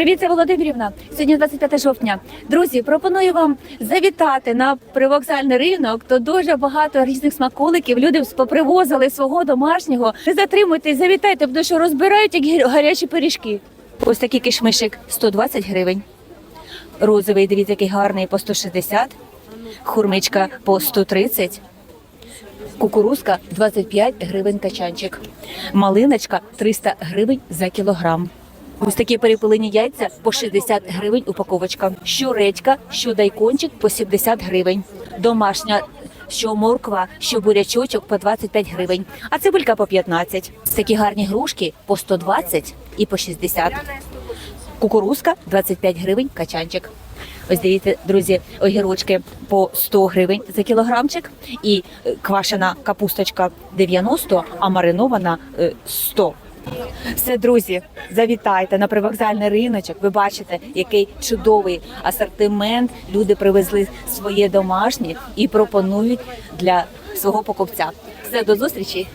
Привіт, це Володимирівна. Сьогодні 25 жовтня. Друзі, пропоную вам завітати на привокзальний ринок. То дуже багато різних смаколиків. Люди попривозили свого домашнього. Не затримуйтесь, завітайте, тому що розбирають як гарячі пиріжки. Ось такий кишмишик 120 гривень. Розовий, дивіться, який гарний по 160. Хурмичка по 130. Кукурузка 25 гривень качанчик. Малиночка 300 гривень за кілограм. Ось такі перепилені яйця по 60 гривень упаковочка. Що редька, що дайкончик по 70 гривень. Домашня, що морква, що бурячочок по 25 гривень. А цибулька по 15. Такі гарні грушки по 120 і по 60. Кукурузка 25 гривень качанчик. Ось дивіться, друзі, огірочки по 100 гривень за кілограмчик, і е, квашена капусточка 90, а маринована е, 100. Все, друзі, завітайте на привокзальний риночок. Ви бачите, який чудовий асортимент. Люди привезли своє домашнє і пропонують для свого покупця. Все, до зустрічі!